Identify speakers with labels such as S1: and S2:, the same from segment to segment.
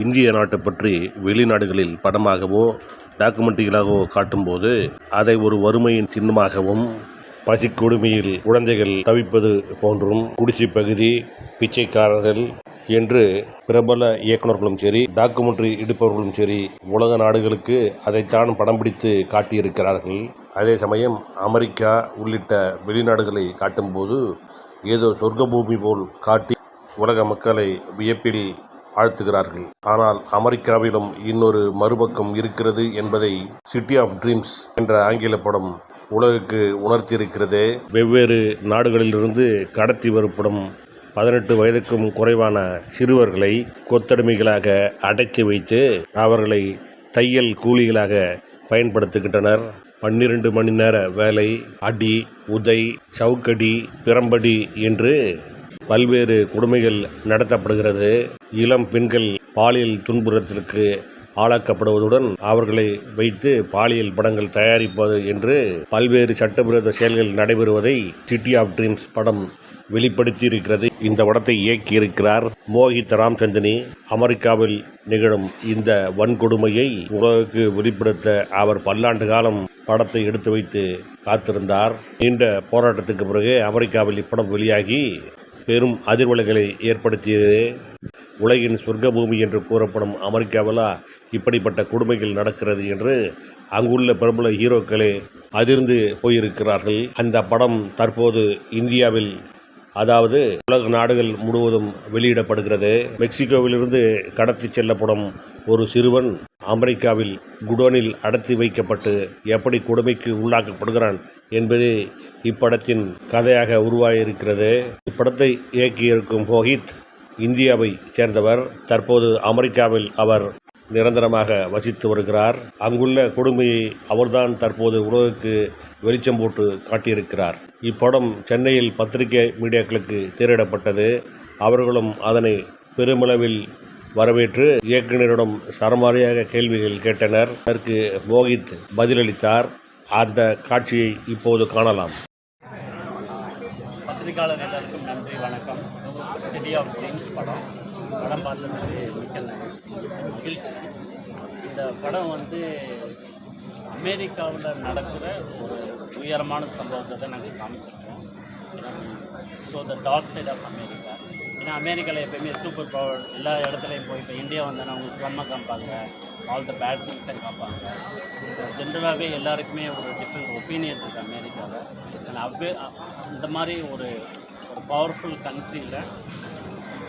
S1: இந்திய நாட்டை பற்றி வெளிநாடுகளில் படமாகவோ டாக்குமெண்ட்ரிகளாகவோ காட்டும்போது அதை ஒரு வறுமையின் சின்னமாகவும் பசிக்கொடுமையில் குழந்தைகள் தவிப்பது போன்றும் குடிசை பகுதி பிச்சைக்காரர்கள் என்று பிரபல இயக்குனர்களும் சரி டாக்குமெண்ட்ரி எடுப்பவர்களும் சரி உலக நாடுகளுக்கு அதைத்தான் படம் பிடித்து காட்டியிருக்கிறார்கள். அதே சமயம் அமெரிக்கா உள்ளிட்ட வெளிநாடுகளை காட்டும்போது ஏதோ சொர்க்க பூமி போல் காட்டி உலக மக்களை வியப்பில் ஆழ்த்துகிறார்கள். ஆனால் அமெரிக்காவிலும் இன்னொரு மறுபக்கம் இருக்கிறது என்பதை சிட்டி ஆஃப் ட்ரீம்ஸ் என்ற ஆங்கில படம் உலகுக்கு உணர்த்தியிருக்கிறது. வெவ்வேறு நாடுகளிலிருந்து கடத்தி வரப்படும் பதினெட்டு வயதுக்கும் குறைவான சிறுவர்களை கொத்தடிமைகளாக அடைத்து வைத்து அவர்களை தையல் கூலிகளாக பயன்படுத்துகின்றனர். பன்னிரண்டு மணி நேர வேலை அடி உதை சவுக்கடி பிரம்படி என்று பல்வேறு கொடுமைகள் நடத்தப்படுகிறது. இளம் பெண்கள் பாலியல் துன்புறத்திற்கு ஆளாக்கப்படுவதுடன் அவர்களை வைத்து பாலியல் படங்கள் தயாரிப்பது என்று பல்வேறு சட்டவிரோத செயல்கள் நடைபெறுவதை சிட்டி ஆஃப் ட்ரீம்ஸ் படம் வெளிப்படுத்தி இருக்கிறது இந்த படத்தை இயக்கியிருக்கிறார் மோஹித் ராம்சந்தினி. அமெரிக்காவில் நிகழும் இந்த வன்கொடுமையை உலகுக்கு வெளிப்படுத்த அவர் பல்லாண்டு காலம் படத்தை எடுத்து வைத்து காத்திருந்தார். நீண்ட போராட்டத்துக்கு பிறகு அமெரிக்காவில் இப்படம் வெளியாகி பெரும் அதிர்வலைகளை ஏற்படுத்தியது உலகின் சொர்க்க பூமி என்று கூறப்படும் அமெரிக்காவில் இப்படிப்பட்ட கொடுமைகள் நடக்கிறது என்று அங்குள்ள பிரபல ஹீரோக்களே அதிர்ந்து போயிருக்கிறார்கள். அந்த படம் தற்போது இந்தியாவில் அதாவது உலக நாடுகள் முழுவதும் வெளியிடப்படுகிறது. மெக்சிகோவிலிருந்து கடத்தி செல்லப்படும் ஒரு சிறுவன் அமெரிக்காவில் குடோனில் அடர்த்தி வைக்கப்பட்டு எப்படி கொடுமைக்கு உள்ளாக்கப்படுகிறான் என்பது இப்படத்தின் கதையாக உருவாகியிருக்கிறது இப்படத்தை இயக்கியிருக்கும் மோஹித் இந்தியாவை சேர்ந்தவர். தற்போது அமெரிக்காவில் அவர் நிரந்தரமாக வசித்து வருகிறார். அங்குள்ள கொடுமையை அவர்தான் தற்போது உலகுக்கு வெளிச்சம் போட்டு காட்டியிருக்கிறார். இப்படம் சென்னையில் பத்திரிகை மீடியாக்களுக்கு திரையிடப்பட்டது அவர்களும் அதனை பெருமளவில் வரவேற்று இயக்குநரிடம் சரமாரியாக கேள்விகள் கேட்டனர். அதற்கு மோகித் பதிலளித்தார். அந்த காட்சியை இப்போது காணலாம்.
S2: பத்திரிகையாளர் எல்லாருக்கும் நன்றி வணக்கம். சிட்டி ஆஃப் ட்ரீம்ஸ் படம். படம் பார்த்ததுக்கு மிக்க மகிழ்ச்சி. இந்த படம் வந்து அமெரிக்காவில் நடக்கிற ஒரு உயரமான சம்பவத்தை தான் நாங்கள் காமிச்சிருக்கோம். So the talk side of America ஏன்னா அமெரிக்காவில் எப்பயுமே சூப்பர் பவர் எல்லா இடத்துலையும் போய் இப்போ இந்தியா வந்தோன்னா அவங்க ஸ்லம்மை காமிப்பாங்க. ஆல் த பேட் திங்ஸை காப்பாங்க ஜென்ரலாகவே எல்லாருக்குமே ஒரு டிஃப்ரெண்ட் ஒப்பீனியன் இருக்குது அமெரிக்காவில் அவ்வே இந்த மாதிரி ஒரு ஒரு பவர்ஃபுல் கண்ட்ரியில்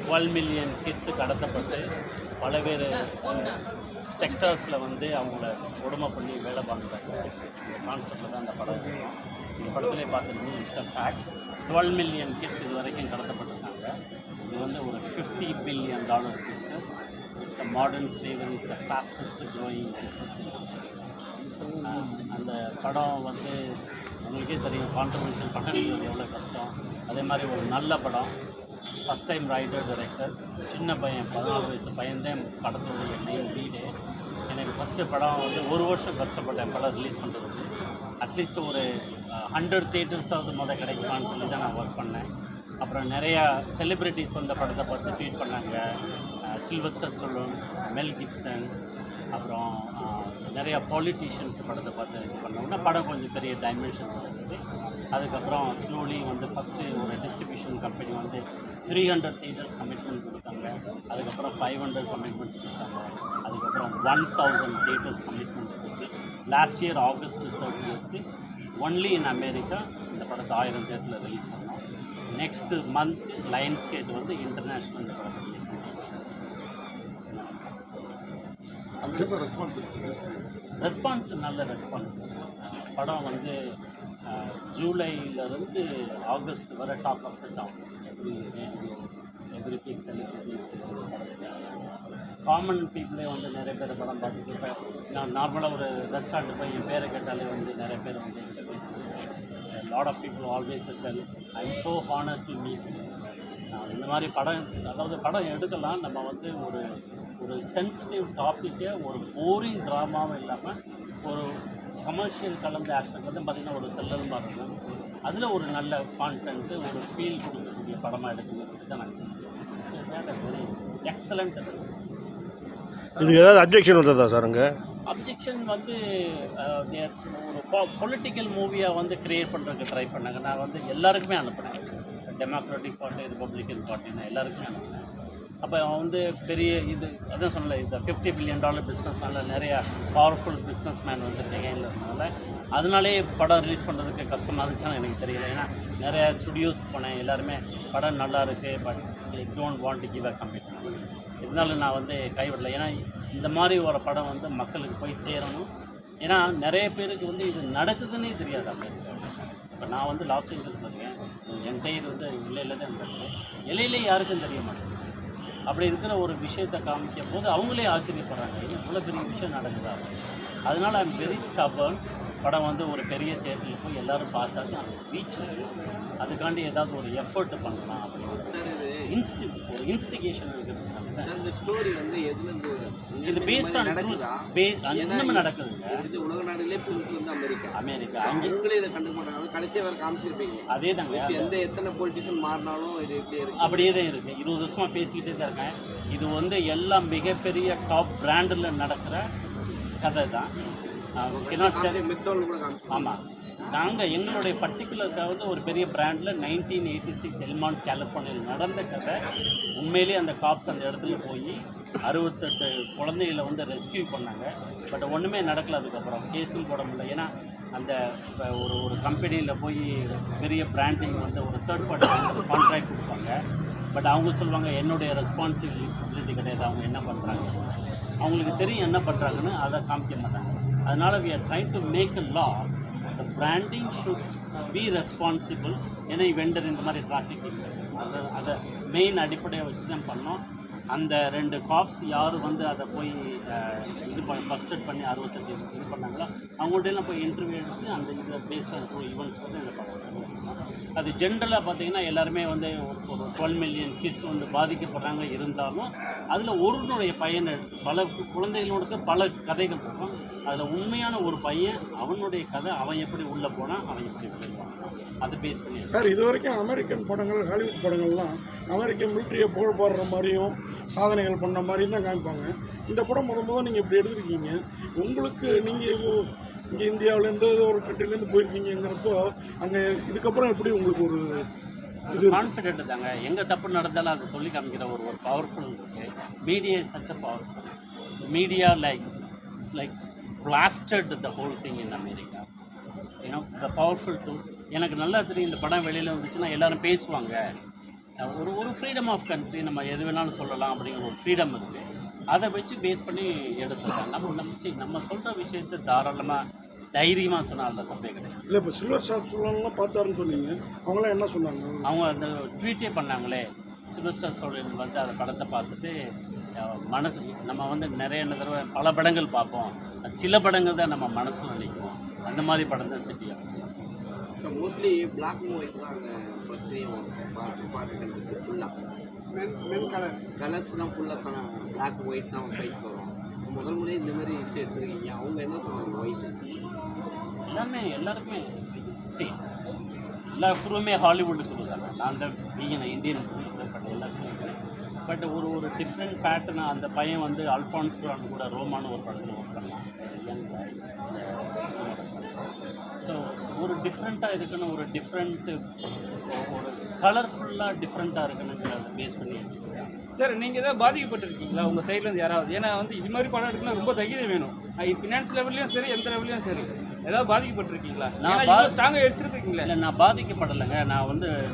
S2: டுவெல் மில்லியன் கிட்ஸு கடத்தப்பட்டு பல பேர் செக்டர்ஸில் வந்து அவங்கள கொடுமை பண்ணி வேலை பார்க்குறாங்க கான்செப்டில் தான் அந்த படம் இந்த படத்திலே பார்த்துருக்கீங்க it's a fact twelve million kids இது வரைக்கும் கடத்தப்பட்டிருக்காங்க. இது வந்து ஒரு fifty billion dollar business it's a modern ஸ்டேவன் it's a fastest growing business அந்த படம் வந்து உங்களுக்கே தெரியும் கான்ட்ரவர்ஷியல் படம். எவ்வளோ கஷ்டம். அதே மாதிரி ஒரு நல்ல படம். ஃபஸ்ட் டைம் ரைட்டர் டைரக்டர் சின்ன பையன் பதினாலு வயசு பையன்தான் படத்துடைய மெயின் லீடு எனக்கு ஃபஸ்ட்டு படம் வந்து ஒரு வருஷம் கஷ்டப்பட்டேன் படம் ரிலீஸ் பண்ணுறதுக்கு அட்லீஸ்ட் ஒரு ஹண்ட்ரட் தேட்டர்ஸாவது முதல் கிடைக்குமான்னு சொல்லி தான் நான் ஒர்க் பண்ணேன். அப்புறம் நிறையா செலிப்ரிட்டிஸ் வந்த படத்தை பார்த்து ட்வீட் பண்ணாங்க. சில்வஸ்டர் ஸ்டோலோன் மெல் கிப்சன் அப்புறம் நிறையா பாலிட்டிஷியன்ஸ் படத்தை பார்த்து இது பண்ணோம்னா படம் கொஞ்சம் பெரிய டைமென்ஷன் இருந்தது. அதுக்கப்புறம் ஸ்லோலி வந்து ஃபஸ்ட்டு ஒரு டிஸ்ட்ரிபியூஷன் கம்பெனி வந்து த்ரீ ஹண்ட்ரட் தேட்டர்ஸ் கமிட்மெண்ட் கொடுத்தாங்க. அதுக்கப்புறம் ஃபைவ் ஹண்ட்ரட் கமிட்மெண்ட்ஸ் கொடுத்தாங்க. அதுக்கப்புறம் ஒன் தௌசண்ட் தேட்டர்ஸ் கமிட்மெண்ட் கொடுத்து last year August thirty only in America படத்தை ஆயிரம் தேட்டரில் ரிலீஸ் பண்ணோம். நெக்ஸ்ட் மந்த் லயன்ஸ் கேட் வந்து இன்டர்நேஷ்னல் இந்த படத்தை ரிலீஸ் பண்ணோம் ரெஸ்பான்ஸ் நல்ல ரெஸ்பான்ஸ் படம் வந்து ஜூலையிலிருந்து ஆகஸ்ட் வரை top of the town every radio every big celebrities common பீப்புளே வந்து நிறைய பேர் படம் பார்த்துட்டு இப்போ நான் நார்மலாக ஒரு ரெஸ்டாரண்ட் போய் என் பேரை கேட்டாலே வந்து நிறைய பேர் வந்து என்கிட்ட lot of people always tell I am so honour to meet இந்த மாதிரி படம் அதாவது படம் எடுக்கலாம். நம்ம வந்து ஒரு ஒரு சென்சிட்டிவ் டாப்பிக்கை ஒரு போரிங் ட்ராமாவும் இல்லாமல் ஒரு கமர்ஷியல் கலந்த ஆக்ஷன் வந்து பார்த்திங்கன்னா ஒரு த்ரில்லர் மாதிரி இருக்கும். அதில் ஒரு நல்ல கான்டென்ட்டு ஒரு ஃபீல் கொடுக்கக்கூடிய படமாக எடுக்கணும்னு தான் நான் எக்ஸலண்ட்
S1: இதுக்கு ஏதாவது அப்ஜெக்ஷன் வந்ததா சார் அங்கே?
S2: அப்ஜெக்ஷன் வந்து ஒரு பொலிட்டிக்கல் மூவியாக வந்து க்ரியேட் பண்ணுறதுக்கு ட்ரை பண்ணாங்க. நான் வந்து எல்லாருக்குமே அனுப்புனேன். டெமோக்ராட்டிக் பார்ட்டி ரிப்பப்ளிக்கன் பார்ட்டின்னு எல்லாருக்குமே அனுப்புனேன். அப்போ அவன் வந்து பெரிய இது அதான் சொன்னல இந்த ஃபிஃப்டி பில்லியன் டாலர் பிஸ்னஸ் மேனில் நிறையா பவர்ஃபுல் பிஸ்னஸ் மேன் வந்து கையில் இருந்தனால அதனாலே படம் ரிலீஸ் பண்ணுறதுக்கு கஷ்டமாக இருந்துச்சுன்னு எனக்கு தெரியல. ஏன்னா நிறையா ஸ்டுடியோஸ் போனேன். எல்லாருமே படம் நல்லா இருக்குது but don't want to give a commitment இருந்தாலும் நான் வந்து கைவிடலை. ஏன்னா இந்த மாதிரி ஒரு படம் வந்து மக்களுக்கு போய் சேரணும். ஏன்னா நிறைய பேருக்கு வந்து இது நடக்குதுன்னே தெரியாது அப்படின்னு இப்போ நான் வந்து லாஸ் ஏஞ்சல்ஸ் இருக்கேன் என் கையில் வந்து இல்லையில தான் இருக்கேன் இலையிலே யாருக்கும் தெரிய மாட்டேங்குது. அப்படி இருக்கிற ஒரு விஷயத்தை காமிக்கும் போது அவங்களே ஆச்சரியப்படுறாங்க. இவ்வளோ பெரிய விஷயம் நடக்குதா? அதனால் ஐம் வெரி ஸ்டபர்ன் படம் வந்து ஒரு பெரிய தேட்டரில் போய் எல்லாரும் பார்த்தாங்க அந்த ரீச் அதுக்காண்டி ஏதாவது ஒரு எஃபர்ட் பண்ணலாம் அப்படின்னு.
S3: இது
S2: இன்ஸ்டி ஒரு இன்ஸ்டிகேஷன் இருக்குது.
S3: இந்த ஸ்டோரி வந்து எதுலேருந்து
S2: இது பேஸ்ட் ஆன் ட்ரூஸ் பேஸ் இன்னும் நடக்குதுங்க.
S3: தெரிஞ்ச உலக நாடுகளே புதுசு வந்து அமெரிக்கா.
S2: அமெரிக்கா அங்கே
S3: அவங்களே இதை கண்டுக்க மாட்டாங்க. கடைசியாக வேறு காமிச்சிருப்பீங்க.
S2: அதே தாங்க
S3: எந்த எத்தனை பொலிட்டிஷியன் மாறினாலும் இது இப்படி இருக்கு.
S2: அப்படியே தான் இருக்குது இருபது வருஷமாக பேசிக்கிட்டே தான் இருக்கேன். இது வந்து எல்லாம் மிகப்பெரிய டாப் பிராண்டில் நடக்கிற கதை தான் ஆமாம் நாங்கள் எங்களுடைய பர்டிகுலர் வந்து ஒரு பெரிய பிராண்டில் நைன்டீன் எயிட்டி சிக்ஸ் எல்மாண்ட் கலிஃபோர்னியில் நடந்த கதை உண்மையிலேயே அந்த காப்ஸ் அந்த இடத்துல போய் அறுபத்தெட்டு குழந்தைகளை வந்து ரெஸ்கியூ பண்ணாங்க. பட் ஒன்றுமே நடக்கல அதுக்கப்புறம். கேஸும் போட முடியல. ஏன்னா அந்த இப்போ ஒரு ஒரு கம்பெனியில் போய் பெரிய பிராண்டிங் வந்து ஒரு தேர்ட் பார்ட்டி கான்ட்ராக்ட் கொடுப்பாங்க. பட் அவங்க சொல்லுவாங்க என்னுடைய ரெஸ்பான்சிபிலிட்டி கிடையாது. அவங்க என்ன பண்ணுறாங்க அவங்களுக்கு தெரியும் என்ன பண்ணுறாங்கன்னு அதை காமிக்க மாட்டாங்க. அதனால் we are trying to make a law the branding should be responsible ஏன்னா வெண்டர் இந்த மாதிரி டிராஃபிக் அதை அதை மெயின் அடிப்படையை வச்சு தான் பண்ணோம். அந்த ரெண்டு காப்ஸ் யார் வந்து அதை போய் இது பண்ண ஃபஸ்ட் எட் பண்ணி அறுபத்தஞ்சு இது பண்ணாங்களோ அவங்கள்ட்டெல்லாம் போய் இன்டர்வியூ எடுத்து அந்த இதை பேஸ் பண்ண ஈவெண்ட்ஸ் வந்து இந்த பண்ணுறாங்க அது ஜென்ரலாக பார்த்தீங்கன்னா எல்லாருமே வந்து ஒரு- ஒரு டுவெல் மில்லியன் கிட்ஸ் வந்து பாதிக்கப்படுறாங்க இருந்தாலும் அதில் ஒருனுடைய பயனை எடுத்து பல குழந்தைகளோட பல கதைகள் இருக்கும். அதில் உண்மையான ஒரு பையன் அவனுடைய கதை அவன் எப்படி உள்ளே போனான் அவன் எப்படி வெளியே வந்தான். அதை பேஸ் பண்ணி
S4: சார் இது வரைக்கும் அமெரிக்கன் படங்கள் ஹாலிவுட் படங்கள்லாம் அமெரிக்க மிலிட்ரியை புகழ் பாடுற மாதிரியும் சாதனைகள் பண்ண மாதிரியும் தான் காமிப்பாங்க. இந்த படம் முத முத நீங்கள் இப்படி எடுத்திருக்கீங்க. உங்களுக்கு நீங்கள் இங்கே இந்தியாவிலேருந்து ஒரு கண்ட்ரிலேருந்து போயிருக்கீங்கிறப்போ அங்கே இதுக்கப்புறம் எப்படி உங்களுக்கு ஒரு இது
S2: கான்ஃபிடென்ட் தாங்க. எங்கே தப்பு நடந்தாலும் அதை சொல்லி காமிக்கிற ஒரு ஒரு பவர்ஃபுல் இருக்கு. Media is such a powerful media like like blasted the whole thing in America ஏன்னா த பவர்ஃபுல் டூல் எனக்கு நல்லா தெரியும் இந்த படம் வெளியில் வந்துச்சுன்னா எல்லாரும் பேசுவாங்க. ஒரு ஒரு ஃப்ரீடம் ஆஃப் கண்ட்ரி நம்ம எது வேணாலும் சொல்லலாம் அப்படிங்கிற ஒரு ஃப்ரீடம் இருக்குது அதை வச்சு பேஸ் பண்ணி எடுத்துருக்காங்க. நம்ம நம்ம நம்ம சொல்கிற விஷயத்தை தாராளமாக தைரியமாக சொன்னால் அந்த தப்பே கிடையாது.
S4: இல்லை இப்போ சில்வர் ஷாப் சொல்லலாம் பார்த்தாருன்னு சொன்னீங்க. அவங்களாம் என்ன சொன்னாங்க?
S2: அவங்க அந்த ட்வீட்டே பண்ணாங்களே. சிவஸ்டார் சோழன் வந்து அந்த படத்தை பார்த்துட்டு மனசு நம்ம வந்து நிறைய தடவை பல படங்கள் பார்ப்போம். சில படங்கள் தான் நம்ம மனசில் நிற்கும். அந்த மாதிரி படம் தான் city
S3: mostly black and white தான் பிரச்சனையும் ஃபுல்லாக
S4: மென் மென் கலர்
S3: கலர்ஸ் தான் ஃபுல்லாக பிளாக் அண்ட் ஒயிட் தான் ஃபைட் வரும். முதல் முறை இந்த மாதிரி விஷயம் எடுத்துருக்கீங்க. அவங்க என்ன சொன்னாங்க ஒயிட்
S2: எல்லாமே எல்லாருக்குமே. சரி எல்லா குருவுமே ஹாலிவுட் குரு தானே நான் தான் பீங்கின இந்தியன் குரு பட் எல்லாருக்குமே பட் ஒரு ஒரு டிஃப்ரெண்ட் பேட்டர்ன் அந்த பையன் வந்து அல்ஃபான்ஸ் குரான் கூட ரோமான்னு ஒரு படத்தில் ஒர்க் பண்ணலாம் ஸோ ஒரு டிஃப்ரெண்ட்டாக இருக்குன்னு ஒரு டிஃப்ரெண்ட்டு ஒரு கலர்ஃபுல்லாக டிஃப்ரெண்ட்டாக இருக்குன்னு பேஸ் பண்ணி
S5: சார் நீங்கள் ஏதாவது பாதிக்கப்பட்டிருக்கீங்களா? உங்கள் சைட்லேருந்து யாராவது? ஏன்னா வந்து இது மாதிரி படம் எடுக்கணும் ரொம்ப தைரியம் வேணும். ஃபினான்ஸ் லெவல்லையும் சரி எந்த லெவல்லையும் சரி. ஏதாவது பாதிக்கப்பட்டிருக்கீங்களா?
S2: நான் பா-
S5: ஸ்ட்ராங்காக எடுத்துருக்கீங்களா.
S2: இல்லை நான் பாதிக்கப்படலைங்க. நான் வந்து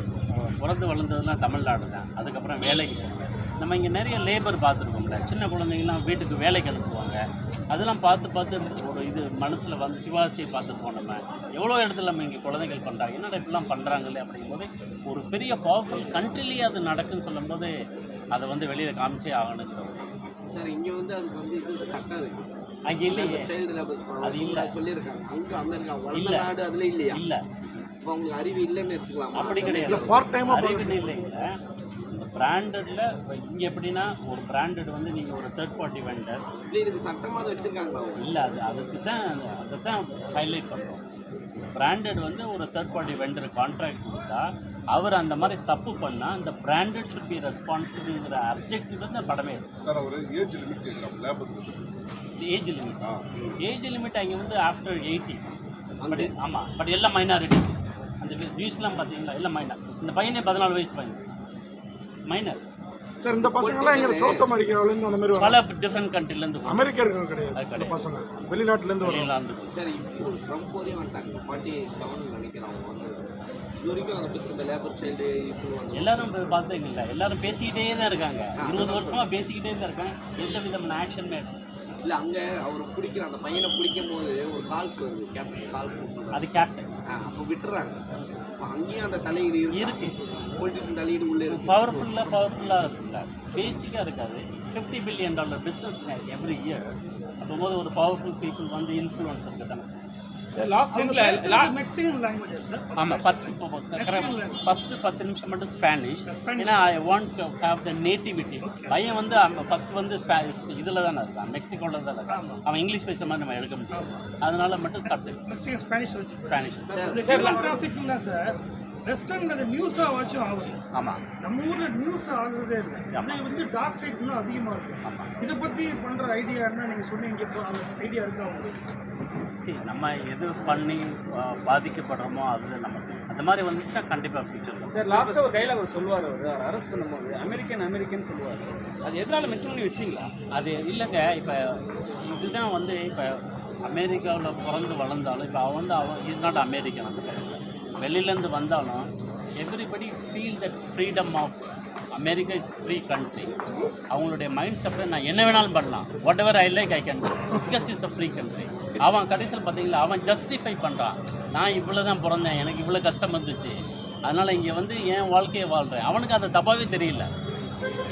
S2: பிறந்து வளர்ந்ததுலாம் தமிழ்நாடு தான். அதுக்கப்புறம் வேலைக்கு போனேன். நம்ம இங்கே நிறைய லேபர் பார்த்துருக்கோம்ல. சின்ன குழந்தைங்கலாம் வீட்டுக்கு வேலைக்கு அனுப்புவாங்க. அதெல்லாம் பார்த்து பார்த்து ஒரு இது மனசில் வந்து சிவாசியை பார்த்துருப்போம் நம்ம. எவ்வளோ இடத்துல நம்ம இங்கே குழந்தைகள் பண்ணுறாங்க என்னடா இப்படிலாம் பண்ணுறாங்களே அப்படிங்கும்போது ஒரு பெரிய பவர்ஃபுல் கண்ட்ரிலேயே அது நடக்குன்னு சொல்லும்போது அதை வந்து வெளியில் காமிச்சே ஆகணுங்கிற ஒரு
S3: சார் இங்கே வந்து அதுக்கு வந்து இது சட்டம் இருக்குது
S2: அங்கே இல்லையே.
S3: சைல்டு லேபர்ஸ்
S2: அது
S3: அது
S2: இல்ல.
S3: சொல்லியிருக்காங்க. அங்கே அமெரிக்கா வளர்ந்த
S2: இல்ல.
S3: நாடு அதில் இல்லையா?
S2: இல்லை.
S3: இப்போ அவங்களுக்கு அறிவு இல்லைன்னு எடுத்துக்கலாமா?
S2: அப்படி கிடையாது.
S4: இல்லை பார்ட் டைமாக
S2: அறிவுன்னு இல்லைங்க. இந்த பிராண்டட்ல இங்கே எப்படின்னா ஒரு பிராண்டட் வந்து நீங்கள் ஒரு தேர்ட் பார்ட்டி வெண்டர்
S3: இப்படி இதுக்கு சட்டமாக அதை வச்சுருக்காங்களா
S2: இல்லை அது அதுக்கு தான் அதை தான் ஹைலைட் பண்ணுறோம் பிராண்டட் வந்து ஒரு தேர்ட் பார்ட்டி வெண்டர் கான்ட்ராக்ட் கொடுத்தா அவர் அந்த மாதிரி தப்பு பண்ணால் அந்த பிராண்டட் ஷுட் பி ரெஸ்பான்சிபிள்ங்கிற அப்ஜெக்டிவ் அந்த படமே
S6: சார் அவர் ஏஜ் லிமிட் கேட்குறாங்க லேபுக்கு
S2: ஏஜ் லிமிட் ஏஜ் லிமிட் அங்கே வந்து ஆஃப்டர் எயிட்டி பட் ஆமாம் பட் எல்லாம் மைனாரிட்டி அந்த நியூஸ்லாம் பார்த்தீங்களா எல்லாம் மைனர் இந்த பையனே பதினாலு வயசு பையன். மைனர்
S4: சார் இந்த பசங்களாம் எங்க சவுத் அமெரிக்காவிலேருந்து அந்த மாதிரி வர
S2: பல டிஃப்ரெண்ட் கண்ட்ரிலேருந்து
S4: அமெரிக்கர்கள் கிடையாது இந்த பசங்க. வெளிநாட்டிலேருந்து
S2: வெளியிலாந்து
S3: சரி இப்போ ட்ரம்ப் வரையும் வந்துட்டாங்க ஃபார்ட்டி செவன் நினைக்கிறேன் இது வரைக்கும் அதை பற்றி இந்த லேபர் சைல்டு
S2: எல்லாரும் இப்ப பார்த்தீங்களா எல்லாரும் பேசிக்கிட்டே தான் இருக்காங்க. இருபது வருஷமா பேசிக்கிட்டே தான் இருக்காங்க எந்த விதமான ஆக்ஷன் எடுக்கல.
S3: இல்லை அங்கே அவர் பிடிக்கிற அந்த பையனை பிடிக்கும் போது ஒரு கால்ஸ் வருது. கேப்டன் கால்ஸ்
S2: அது கேப்டன்
S3: அப்போ விட்டுறாங்க. அங்கேயும் அந்த தலையீடு
S2: இருக்கு.
S3: பொலிட்டிஷியன் தலையீடு உள்ளே இருக்கு.
S2: பவர்ஃபுல்லாக பவர்ஃபுல்லாக இருக்குல்ல பேசிக்காக இருக்காது. Fifty billion dollar business every year அப்போது ஒரு பவர்ஃபுல் பீப்புள் வந்து இன்ஃப்ளூயன்ஸ் இருக்கு தானே.
S5: லாஸ்ட்
S7: மெக்சிகன்
S2: ஆமாம் பத்து ஃபஸ்ட்டு பத்து. நிமிஷம் மட்டும் ஸ்பானிஷ் ஏன்னா I want to have the nativity பையன் வந்து ஃபர்ஸ்ட் வந்து இதில் தானே இருக்கான். மெக்சிகோவில் தான் இருக்கான். அவன் இங்கிலீஷ் பேசுகிற மாதிரி நம்ம எடுக்க முடியாது. அதனால மட்டும்
S7: Mexican Spanish
S2: Spanish
S7: sir traffic இல்லை சார் வெஸ்டர்ன் அது நியூஸாக வச்சும் ஆகுது
S2: ஆமாம்
S7: நம்ம ஊரில் நியூஸ் ஆகுறதே இல்லை. இது வந்து டார்க் சைட் இன்னும் அதிகமாக இருக்கு. இதை பற்றி பண்ணுற ஐடியா என்ன? நீங்கள் சொன்னீங்க இப்போ அந்த ஐடியா இருக்கா உங்களுக்கு?
S2: சரி நம்ம எது பண்ணி பாதிக்கப்படுறோமோ அது நமக்கு அந்த மாதிரி வந்துச்சுன்னா கண்டிப்பாக ஃபியூச்சர்
S5: சார் லாஸ்ட்டாக ஒரு டைலாக் அவர் சொல்லுவார் அவர் அவர் அரெஸ்ட் பண்ணும்போது அமெரிக்கன் அமெரிக்கன் சொல்லுவார். அது எதனால மென்ஷன் பண்ணி வச்சிங்களா?
S2: அது இல்லைங்க இப்போ இதுதான் வந்து இப்போ அமெரிக்காவில் பிறந்து வளர்ந்தாலும் இப்போ அவன் வந்து அவன் இஸ் நாட் அமெரிக்கன் அந்த டைமில் வெளியிலேருந்து வந்தாலும் everybody feel that freedom of America is free country அவங்களுடைய மைண்ட் செட்டில் நான் என்ன வேணாலும் பண்ணலாம். Whatever I like I can because is a free country அவன் கடைசியில் பார்த்தீங்களா அவன் ஜஸ்டிஃபை பண்ணுறான் நான் இவ்வளோ தான் பிறந்தேன் எனக்கு இவ்வளோ கஷ்டம் வந்துச்சு அதனால் இங்கே வந்து என் வாழ்க்கையை வாழ்கிறேன் அவனுக்கு அது தப்பாகவே தெரியல.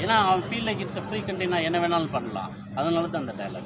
S2: ஏன்னா அவன் feel like it's a free country நான் என்ன வேணாலும் பண்ணலாம். அதனால தான் அந்த டைலாக்